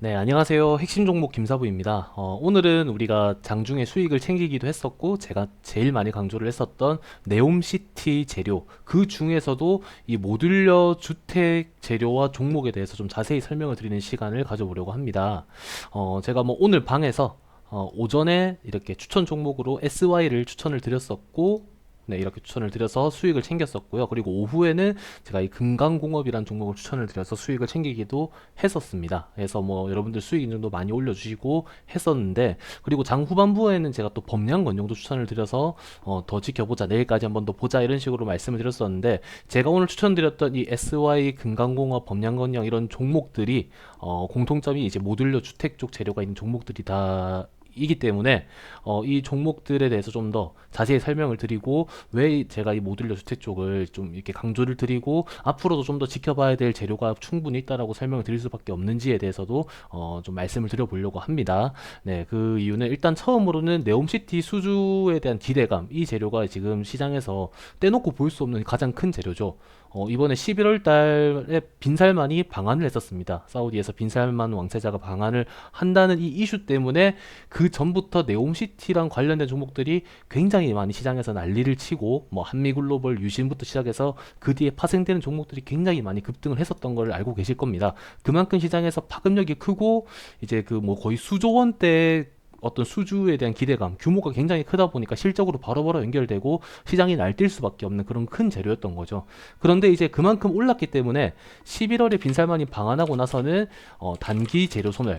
네, 안녕하세요. 핵심 종목 김사부입니다. 어, 오늘은 우리가 장중에 수익을 챙기기도 했었고, 제가 제일 많이 강조를 했었던 네옴시티 재료, 그 중에서도 이 모듈러 주택 재료와 종목에 대해서 좀 자세히 설명을 드리는 시간을 가져보려고 합니다. 어, 제가 뭐 오늘 방에서 어, 오전에 이렇게 추천 종목으로 SY를 추천을 드렸었고, 네, 이렇게 추천을 드려서 수익을 챙겼었고요. 그리고 오후에는 제가 이 금강공업이라는 종목을 추천을 드려서 수익을 챙기기도 했었습니다. 그래서 뭐 여러분들 수익 인증도 많이 올려주시고 했었는데, 그리고 장 후반부에는 제가 또 범량 건용도 추천을 드려서 어, 더 지켜보자, 내일까지 한번 더 보자 이런 식으로 말씀을 드렸었는데, 제가 오늘 추천드렸던 이 SY, 금강공업, 범량건영 이런 종목들이 어, 공통점이 이제 모듈러 주택 쪽 재료가 있는 종목들이 다 이기 때문에 어, 이 종목들에 대해서 좀 더 자세히 설명을 드리고 왜 제가 이 모듈러 주택 쪽을 좀 이렇게 강조를 드리고 앞으로도 좀 더 지켜봐야 될 재료가 충분히 있다라고 설명을 드릴 수밖에 없는지에 대해서도 어, 좀 말씀을 드려보려고 합니다. 네, 그 이유는 일단 처음으로는 네옴시티 수주에 대한 기대감 이 재료가 지금 시장에서 떼놓고 볼 수 없는 가장 큰 재료죠. 어, 이번에 11월 달에 빈살만이 방한을 했었습니다. 사우디에서 빈살만 왕세자가 방한을 한다는 이 이슈 때문에 그 전부터 네옴시티랑 관련된 종목들이 굉장히 많이 시장에서 난리를 치고 뭐 한미글로벌 유신부터 시작해서 그 뒤에 파생되는 종목들이 굉장히 많이 급등을 했었던 걸 알고 계실 겁니다. 그만큼 시장에서 파급력이 크고 이제 그 뭐 거의 수조 원대 어떤 수주에 대한 기대감, 규모가 굉장히 크다 보니까 실적으로 바로바로 연결되고 시장이 날뛸 수밖에 없는 그런 큰 재료였던 거죠. 그런데 이제 그만큼 올랐기 때문에 11월에 빈살만이 방한하고 나서는 어, 단기 재료 소멸,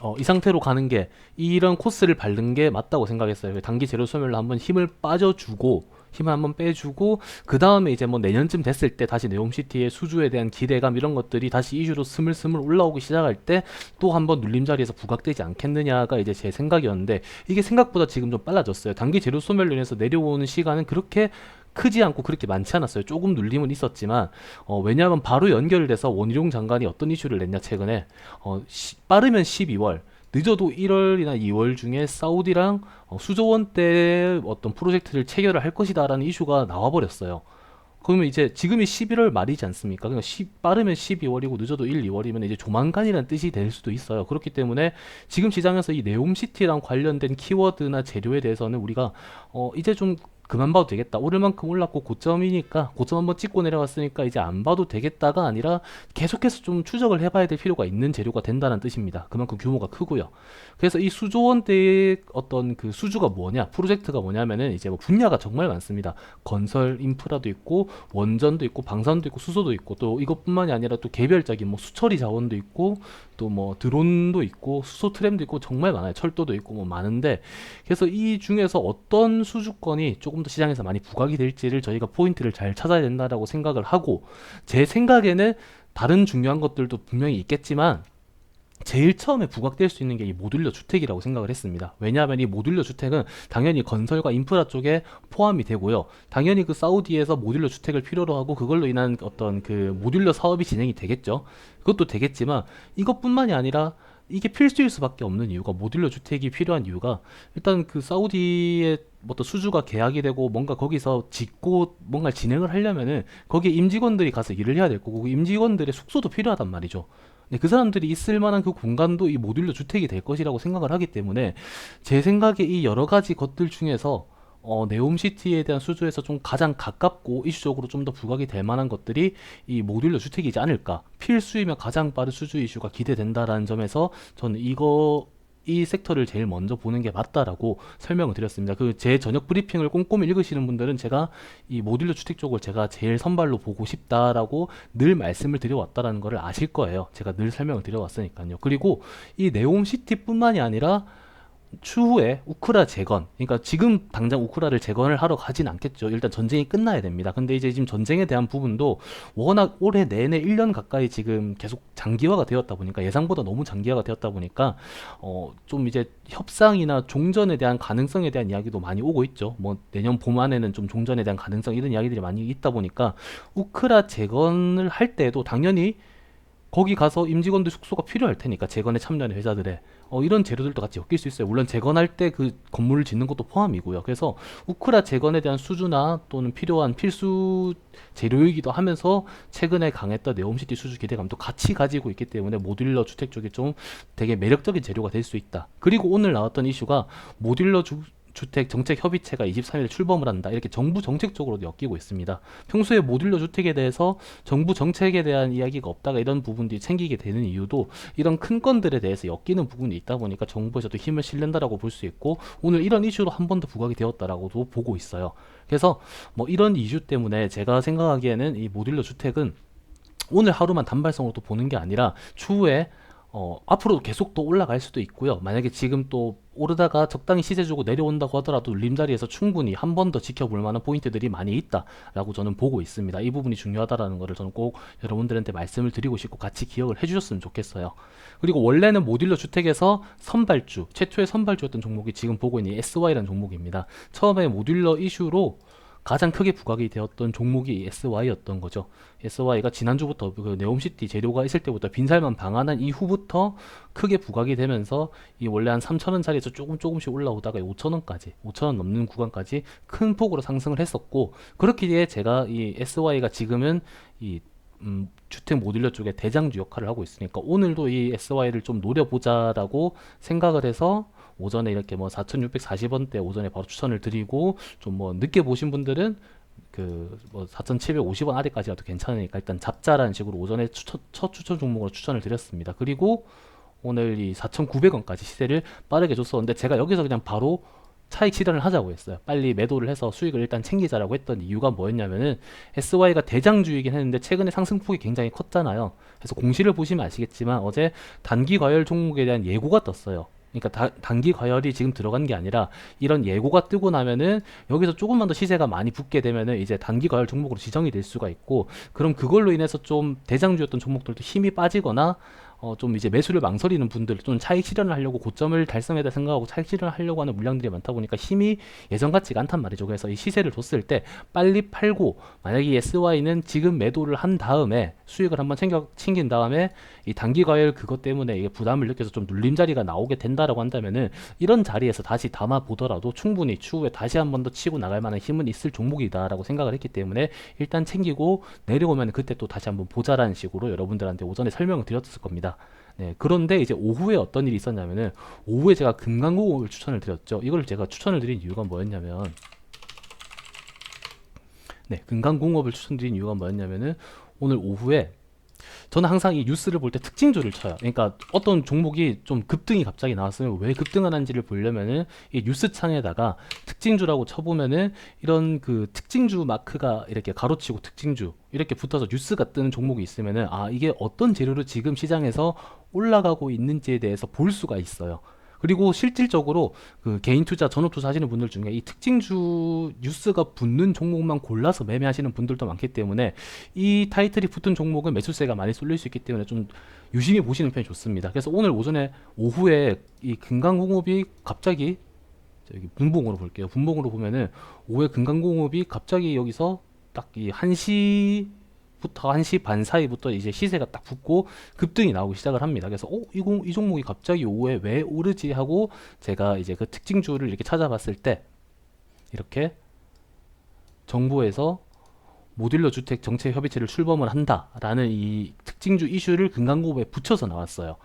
어, 이 상태로 가는 게 이런 코스를 밟는 게 맞다고 생각했어요. 단기 재료 소멸로 한번 힘을 빠져주고 힘을 한번 빼주고 그 다음에 이제 뭐 내년쯤 됐을 때 다시 네옴시티의 수주에 대한 기대감 이런 것들이 다시 이슈로 스물스물 올라오기 시작할 때 또 한번 눌림자리에서 부각되지 않겠느냐가 이제 제 생각이었는데 이게 생각보다 지금 좀 빨라졌어요. 단기 재료 소멸로 인해서 내려오는 시간은 그렇게 크지 않고 그렇게 많지 않았어요. 조금 눌림은 있었지만 어, 왜냐하면 바로 연결돼서 원희룡 장관이 어떤 이슈를 냈냐 최근에 어, 시- 빠르면 12월 늦어도 1월이나 2월 중에 사우디랑 어, 수조 원대 어떤 프로젝트를 체결을 할 것이다라는 이슈가 나와버렸어요. 그러면 이제 지금이 11월 말이지 않습니까? 그러니까 10 빠르면 12월이고 늦어도 1, 2월이면 이제 조만간이라는 뜻이 될 수도 있어요. 그렇기 때문에 지금 시장에서 이 네옴시티랑 관련된 키워드나 재료에 대해서는 우리가 어 이제 좀 그만 봐도 되겠다. 오를 만큼 올랐고 고점이니까 고점 한번 찍고 내려왔으니까 이제 안 봐도 되겠다가 아니라 계속해서 좀 추적을 해봐야 될 필요가 있는 재료가 된다는 뜻입니다. 그만큼 규모가 크고요. 그래서 이 수조원대의 어떤 그 수주가 뭐냐, 프로젝트가 뭐냐면은 이제 뭐 분야가 정말 많습니다. 건설 인프라도 있고 원전도 있고 방산도 있고 수소도 있고 또 이것뿐만이 아니라 또 개별적인 뭐 수처리 자원도 있고 또 뭐 드론도 있고 수소 트램도 있고 정말 많아요. 철도도 있고 뭐 많은데 그래서 이 중에서 어떤 수주권이 조금 더 시장에서 많이 부각이 될지를 저희가 포인트를 잘 찾아야 된다라고 생각을 하고 제 생각에는 다른 중요한 것들도 분명히 있겠지만 제일 처음에 부각될 수 있는 게 이 모듈러 주택이라고 생각을 했습니다. 왜냐하면 이 모듈러 주택은 당연히 건설과 인프라 쪽에 포함이 되고요. 당연히 그 사우디에서 모듈러 주택을 필요로 하고 그걸로 인한 어떤 그 모듈러 사업이 진행이 되겠죠. 그것도 되겠지만 이것뿐만이 아니라 이게 필수일 수밖에 없는 이유가 모듈러 주택이 필요한 이유가 일단 그 사우디의 어떤 수주가 계약이 되고 뭔가 거기서 짓고 뭔가 진행을 하려면은 거기에 임직원들이 가서 일을 해야 될 거고 그 임직원들의 숙소도 필요하단 말이죠. 네, 그 사람들이 있을 만한 그 공간도 이 모듈러 주택이 될 것이라고 생각을 하기 때문에 제 생각에 이 여러 가지 것들 중에서 어, 네옴시티에 대한 수주에서 좀 가장 가깝고 이슈적으로 좀 더 부각이 될 만한 것들이 이 모듈러 주택이지 않을까. 필수이면 가장 빠른 수주 이슈가 기대된다라는 점에서 저는 이거 이 섹터를 제일 먼저 보는 게 맞다라고 설명을 드렸습니다. 그 제 저녁 브리핑을 꼼꼼히 읽으시는 분들은 제가 이 모듈러 주택 쪽을 제가 제일 선발로 보고 싶다라고 늘 말씀을 드려왔다라는 것을 아실 거예요. 제가 늘 설명을 드려왔으니까요. 그리고 이 네옴시티뿐만이 아니라 추후에 우크라 재건, 그러니까 지금 당장 우크라를 재건을 하러 가진 않겠죠. 일단 전쟁이 끝나야 됩니다. 근데 이제 지금 전쟁에 대한 부분도 워낙 올해 내내 1년 가까이 지금 계속 장기화가 되었다 보니까 예상보다 너무 장기화가 되었다 보니까 어, 좀 이제 협상이나 종전에 대한 가능성에 대한 이야기도 많이 오고 있죠. 뭐 내년 봄 안에는 좀 종전에 대한 가능성 이런 이야기들이 많이 있다 보니까 우크라 재건을 할 때도 당연히 거기 가서 임직원들 숙소가 필요할 테니까 재건에 참여하는 회사들의 어, 이런 재료들도 같이 엮일 수 있어요. 물론 재건할 때 그 건물을 짓는 것도 포함이고요. 그래서 우크라 재건에 대한 수주나 또는 필요한 필수 재료이기도 하면서 최근에 강했던 네옴시티 수주 기대감도 같이 가지고 있기 때문에 모듈러 주택 쪽이 좀 되게 매력적인 재료가 될 수 있다. 그리고 오늘 나왔던 이슈가 모듈러 주, 주택 정책 협의체가 23일 출범을 한다. 이렇게 정부 정책적으로도 엮이고 있습니다. 평소에 모듈러 주택에 대해서 정부 정책에 대한 이야기가 없다가 이런 부분들이 생기게 되는 이유도 이런 큰 건들에 대해서 엮이는 부분이 있다 보니까 정부에서도 힘을 실는다라고 볼 수 있고 오늘 이런 이슈로 한 번 더 부각이 되었다라고도 보고 있어요. 그래서 뭐 이런 이슈 때문에 제가 생각하기에는 이 모듈러 주택은 오늘 하루만 단발성으로 또 보는 게 아니라 추후에 어, 앞으로 계속 또 올라갈 수도 있고요. 만약에 지금 또 오르다가 적당히 시세 주고 내려온다고 하더라도 림자리에서 충분히 한 번 더 지켜볼 만한 포인트들이 많이 있다라고 저는 보고 있습니다. 이 부분이 중요하다라는 것을 저는 꼭 여러분들한테 말씀을 드리고 싶고 같이 기억을 해주셨으면 좋겠어요. 그리고 원래는 모듈러 주택에서 선발주, 최초의 선발주였던 종목이 지금 보고 있는 이 SY라는 종목입니다. 처음에 모듈러 이슈로 가장 크게 부각이 되었던 종목이 SY였던 거죠. SY가 지난주부터 그 네옴시티 재료가 있을 때부터 빈살만 방한한 이후부터 크게 부각이 되면서 이 원래 한 3,000원짜리에서 조금 조금씩 올라오다가 5,000원까지, 5,000원 넘는 구간까지 큰 폭으로 상승을 했었고 그렇기에 제가 이 SY가 지금은 이 음, 주택 모듈러 쪽에 대장주 역할을 하고 있으니까 오늘도 이 SY를 좀 노려보자라고 생각을 해서 오전에 이렇게 뭐 4,640원대 오전에 바로 추천을 드리고 좀 뭐 늦게 보신 분들은 그뭐 4,750원 아래까지 가도 괜찮으니까 일단 잡자라는 식으로 오전에 추천, 첫 추천 종목으로 추천을 드렸습니다. 그리고 오늘 이 4,900원까지 시세를 빠르게 줬었는데 제가 여기서 그냥 바로 차익 실현을 하자고 했어요. 빨리 매도를 해서 수익을 일단 챙기자라고 했던 이유가 뭐였냐면은 SY가 대장주이긴 했는데 최근에 상승폭이 굉장히 컸잖아요. 그래서 공시를 보시면 아시겠지만 어제 단기 과열 종목에 대한 예고가 떴어요. 그러니까 다- 단기 과열이 지금 들어간 게 아니라 이런 예고가 뜨고 나면은 여기서 조금만 더 시세가 많이 붙게 되면은 이제 단기 과열 종목으로 지정이 될 수가 있고 그럼 그걸로 인해서 좀 대장주였던 종목들도 힘이 빠지거나 어, 좀 이제 매수를 망설이는 분들 또는 차익 실현을 하려고 고점을 달성해야 생각하고 차익 실현을 하려고 하는 물량들이 많다 보니까 힘이 예전 같지가 않단 말이죠. 그래서 이 시세를 뒀을 때 빨리 팔고 만약에 이 SY는 지금 매도를 한 다음에 수익을 한번 챙겨 챙긴 다음에 이 단기 과열 그것 때문에 이게 부담을 느껴서 좀 눌림 자리가 나오게 된다라고 한다면은 이런 자리에서 다시 담아 보더라도 충분히 추후에 다시 한 번 더 치고 나갈 만한 힘은 있을 종목이다라고 생각을 했기 때문에 일단 챙기고 내려오면 그때 또 다시 한번 보자라는 식으로 여러분들한테 오전에 설명을 드렸을 겁니다. 네, 그런데 이제 오후에 어떤 일이 있었냐면은 오후에 제가 금강공업을 추천을 드렸죠. 이걸 제가 추천을 드린 이유가 뭐였냐면 네, 금강공업을 추천드린 이유가 뭐였냐면은 오늘 오후에 저는 항상 이 뉴스를 볼 때 특징주를 쳐요. 그러니까 어떤 종목이 좀 급등이 갑자기 나왔으면 왜 급등하는지를 보려면은 이 뉴스 창에다가 특징주라고 쳐보면은 이런 그 특징주 마크가 이렇게 가로치고 특징주 이렇게 붙어서 뉴스가 뜨는 종목이 있으면은 아 이게 어떤 재료로 지금 시장에서 올라가고 있는지에 대해서 볼 수가 있어요. 그리고 실질적으로 그 개인 투자, 전업 투자 하시는 분들 중에 이 특징주 뉴스가 붙는 종목만 골라서 매매하시는 분들도 많기 때문에 이 타이틀이 붙은 종목은 매수세가 많이 쏠릴 수 있기 때문에 좀 유심히 보시는 편이 좋습니다. 그래서 오늘 오전에 오후에 이 금강공업이 갑자기 저기 분봉으로 볼게요. 분봉으로 보면은 오후에 금강공업이 갑자기 여기서 딱이 1시 부터 1시 반 사이부터 이제 시세가 딱 붙고 급등이 나오기 시작을 합니다. 그래서 어, 이, 공, 이 종목이 갑자기 오후에 왜 오르지 하고 제가 이제 그 특징주를 이렇게 찾아봤을 때 이렇게 정부에서 모듈러 주택 정책 협의체를 출범을 한다라는 이 특징주 이슈를 금강공업에 붙여서 나왔어요.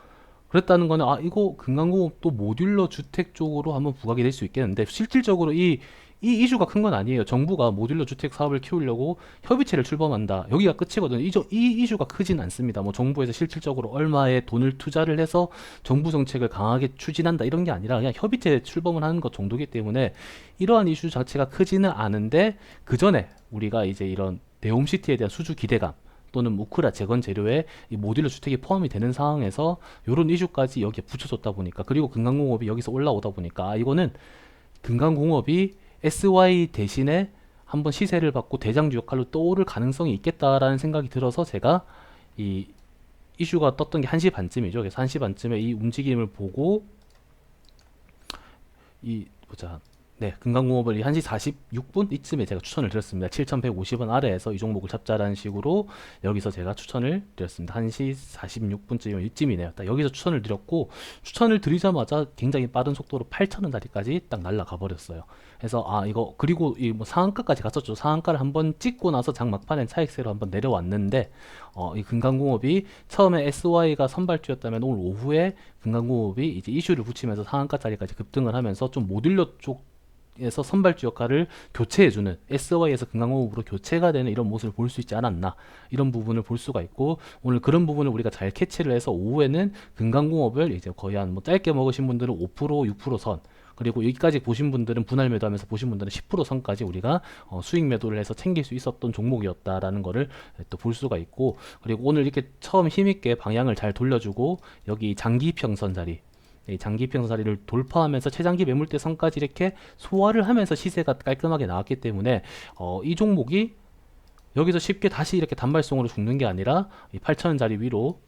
그랬다는 거는 아 이거 금강공업도 모듈러 주택 쪽으로 한번 부각이 될 수 있겠는데 실질적으로 이 이 이슈가 큰 건 아니에요. 정부가 모듈러 주택 사업을 키우려고 협의체를 출범한다. 여기가 끝이거든요. 이, 저- 이 이슈가 크진 않습니다. 뭐 정부에서 실질적으로 얼마의 돈을 투자를 해서 정부 정책을 강하게 추진한다 이런 게 아니라 그냥 협의체 출범을 하는 것 정도기 때문에 이러한 이슈 자체가 크지는 않은데 그 전에 우리가 이제 이런 네옴시티에 대한 수주 기대감 또는 우크라 재건 재료에 이 모듈러 주택이 포함이 되는 상황에서 이런 이슈까지 여기에 붙여졌다 보니까 그리고 금강공업이 여기서 올라오다 보니까 아, 이거는 금강공업이 SY 대신에 한번 시세를 받고 대장주 역할로 떠오를 가능성이 있겠다라는 생각이 들어서 제가 이 이슈가 떴던 게 1시 반쯤이죠. 그래서 1시 반쯤에 이 움직임을 보고 이 보자. 네, 금강공업을 1시 46분 이쯤에 제가 추천을 드렸습니다. 7,150원 아래에서 이 종목을 잡자라는 식으로 여기서 제가 추천을 드렸습니다. 1시 46분쯤 이쯤이네요. 딱 여기서 추천을 드렸고 추천을 드리자마자 굉장히 빠른 속도로 8,000원짜리까지 딱 날아가 버렸어요. 그래서 아 이거 그리고 이 뭐 상한가까지 갔었죠. 상한가를 한번 찍고 나서 장 막판에 차익세로 한번 내려왔는데 어, 이 금강공업이 처음에 SY가 선발주였다면 오늘 오후에 금강공업이 이제 이슈를 붙이면서 상한가짜리까지 급등을 하면서 좀 모듈러 쪽 에서 선발주 역할을 교체해주는 SY에서 금강호흡으로 교체가 되는 이런 모습을 볼 수 있지 않았나 이런 부분을 볼 수가 있고 오늘 그런 부분을 우리가 잘 캐치를 해서 오후에는 금강공업을 이제 거의 한 뭐 짧게 먹으신 분들은 5% 6%선 그리고 여기까지 보신 분들은 분할 매도하면서 보신 분들은 10% 선까지 우리가 어, 수익 매도를 해서 챙길 수 있었던 종목이었다라는 거를 또 볼 수가 있고 그리고 오늘 이렇게 처음 힘있게 방향을 잘 돌려주고 여기 장기 평선 자리 이 장기 평선 자리를 돌파하면서 최장기 매물대 선까지 이렇게 소화를 하면서 시세가 깔끔하게 나왔기 때문에 어, 이 종목이 여기서 쉽게 다시 이렇게 단발성으로 죽는 게 아니라 이 8천원 자리 위로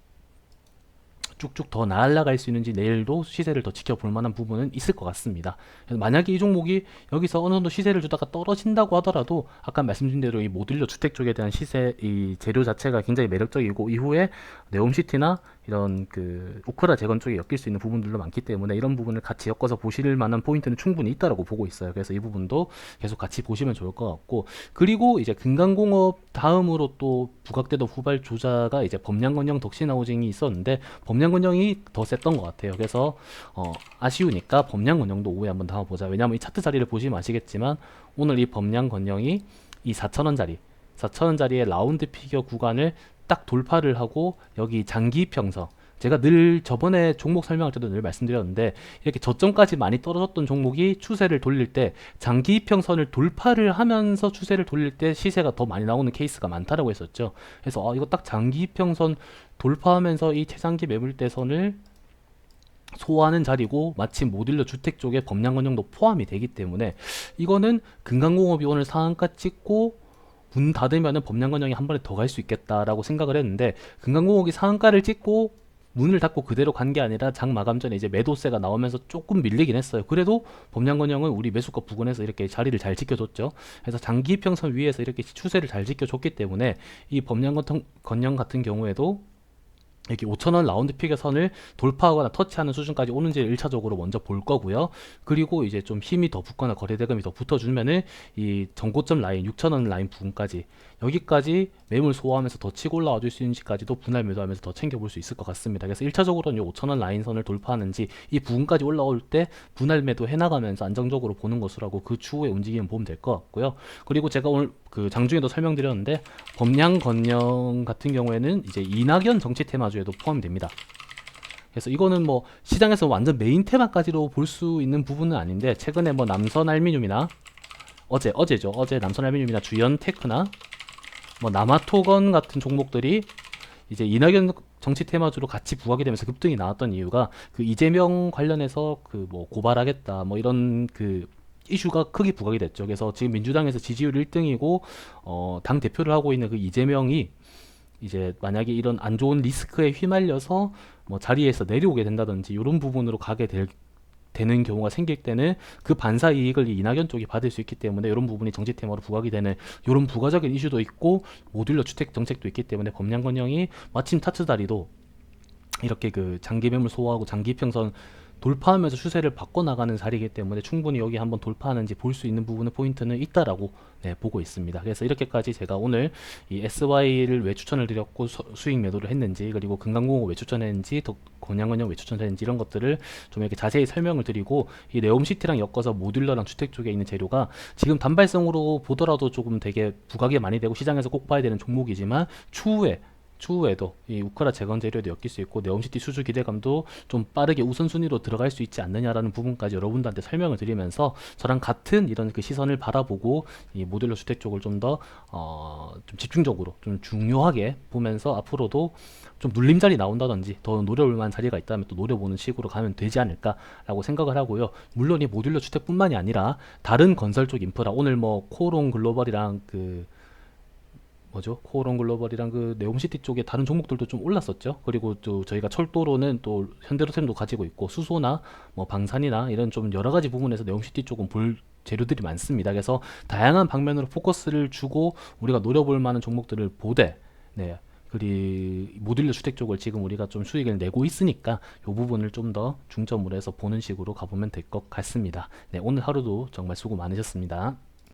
쭉쭉 더 날아갈 수 있는지 내일도 시세를 더 지켜볼 만한 부분은 있을 것 같습니다. 만약에 이 종목이 여기서 어느 정도 시세를 주다가 떨어진다고 하더라도 아까 말씀드린 대로 이 모듈러 주택 쪽에 대한 시세 이 재료 자체가 굉장히 매력적이고 이후에 네옴시티나 이런 그 우크라 재건 쪽에 엮일 수 있는 부분들도 많기 때문에 이런 부분을 같이 엮어서 보실 만한 포인트는 충분히 있다라고 보고 있어요. 그래서 이 부분도 계속 같이 보시면 좋을 것 같고 그리고 이제 금강공업 다음으로 또 부각되던 후발 조자가 이제 범량건영 덕신하우징이 있었는데 범량건영이 더 셌던 것 같아요. 그래서 어, 아쉬우니까 범량건영도 오후에 한번 담아보자. 왜냐하면 이 차트 자리를 보시면 아시겠지만 오늘 이 범량건영이 이 4천원짜리 4천원짜리의 라운드 피겨 구간을 딱 돌파를 하고 여기 장기 평선 제가 늘 저번에 종목 설명할 때도 늘 말씀드렸는데 이렇게 저점까지 많이 떨어졌던 종목이 추세를 돌릴 때 장기 이평선을 돌파를 하면서 추세를 돌릴 때 시세가 더 많이 나오는 케이스가 많다라고 했었죠. 그래서 아, 이거 딱 장기 이평선 돌파하면서 이 최장기 매물대선을 소화하는 자리고 마침 모듈러 주택 쪽에 범량건정도 포함이 되기 때문에 이거는 금강공업이 오늘 상한가 찍고 문 닫으면은 범량건영이 한 번에 더 갈 수 있겠다라고 생각을 했는데 금강공업이 상한가를 찍고 문을 닫고 그대로 간 게 아니라 장 마감 전에 이제 매도세가 나오면서 조금 밀리긴 했어요. 그래도 범량건영은 우리 매수가 부근에서 이렇게 자리를 잘 지켜줬죠. 그래서 장기 평선 위에서 이렇게 추세를 잘 지켜줬기 때문에 이 범량건영 같은 경우에도 이렇게 5천원 라운드 픽의 선을 돌파하거나 터치하는 수준까지 오는지를 1차적으로 먼저 볼 거고요. 그리고 이제 좀 힘이 더 붙거나 거래 대금이 더 붙어주면은 이 전고점 라인 6천원 라인 부분까지 여기까지 매물 소화하면서 더 치고 올라와 줄 수 있는지까지도 분할 매도하면서 더 챙겨볼 수 있을 것 같습니다. 그래서 1차적으로는 이 5천원 라인 선을 돌파하는지 이 부분까지 올라올 때 분할 매도 해나가면서 안정적으로 보는 것으로 그 추후에 움직이면 보면 될 것 같고요. 그리고 제가 오늘 그 장중에도 설명드렸는데 범양 건영 같은 경우에는 이제 이낙연 정치 테마주 에도 포함이 됩니다. 그래서 이거는 뭐 시장에서 완전 메인 테마까지로 볼 수 있는 부분은 아닌데 최근에 뭐 남선 알미늄이나 어제 어제죠 어제 남선 알미늄이나 주연 테크나 뭐 남아토건 같은 종목들이 이제 이낙연 정치 테마주로 같이 부각이 되면서 급등이 나왔던 이유가 그 이재명 관련해서 그 뭐 고발하겠다 뭐 이런 그 이슈가 크게 부각이 됐죠. 그래서 지금 민주당에서 지지율 1등이고 어, 당 대표를 하고 있는 그 이재명이 이제 만약에 이런 안 좋은 리스크에 휘말려서 뭐 자리에서 내려오게 된다든지 이런 부분으로 가게 될 되는 경우가 생길 때는 그 반사 이익을 이 이낙연 쪽이 받을 수 있기 때문에 이런 부분이 정치 테마로 부각이 되는 이런 부가적인 이슈도 있고 모듈러 주택 정책도 있기 때문에 범량건영이 마침 타츠 다리도 이렇게 그 장기 매물 소화하고 장기 평선 돌파하면서 추세를 바꿔나가는 자리이기 때문에 충분히 여기 한번 돌파하는지 볼 수 있는 부분의 포인트는 있다라고 네, 보고 있습니다. 그래서 이렇게까지 제가 오늘 이 SY를 왜 추천을 드렸고 수, 익 매도를 했는지 그리고 금강공업 왜 추천했는지 권양은영 왜 추천했는지 이런 것들을 좀 이렇게 자세히 설명을 드리고 이 네옴시티랑 엮어서 모듈러랑 주택 쪽에 있는 재료가 지금 단발성으로 보더라도 조금 되게 부각이 많이 되고 시장에서 꼭 봐야 되는 종목이지만 추후에 추후에도 이 우크라 재건 재료에도 엮일 수 있고 네옴시티 수주 기대감도 좀 빠르게 우선순위로 들어갈 수 있지 않느냐라는 부분까지 여러분들한테 설명을 드리면서 저랑 같은 이런 그 시선을 바라보고 이 모듈러 주택 쪽을 좀더 어, 좀 집중적으로 좀 중요하게 보면서 앞으로도 좀 눌림자리 나온다든지 더 노려볼 만한 자리가 있다면 또 노려보는 식으로 가면 되지 않을까라고 생각을 하고요. 물론 이 모듈러 주택뿐만이 아니라 다른 건설 쪽 인프라 오늘 뭐 코롱 글로벌이랑 그 뭐죠? 코오롱 글로벌이랑 그 네옴시티 쪽에 다른 종목들도 좀 올랐었죠. 그리고 또 저희가 철도로는 또 현대로템도 가지고 있고 수소나 뭐 방산이나 이런 좀 여러 가지 부분에서 네옴시티 쪽은 볼 재료들이 많습니다. 그래서 다양한 방면으로 포커스를 주고 우리가 노려볼 만한 종목들을 보되 네. 그리 모듈러 주택 쪽을 지금 우리가 좀 수익을 내고 있으니까 이 부분을 좀 더 중점으로 해서 보는 식으로 가보면 될 것 같습니다. 네, 오늘 하루도 정말 수고 많으셨습니다.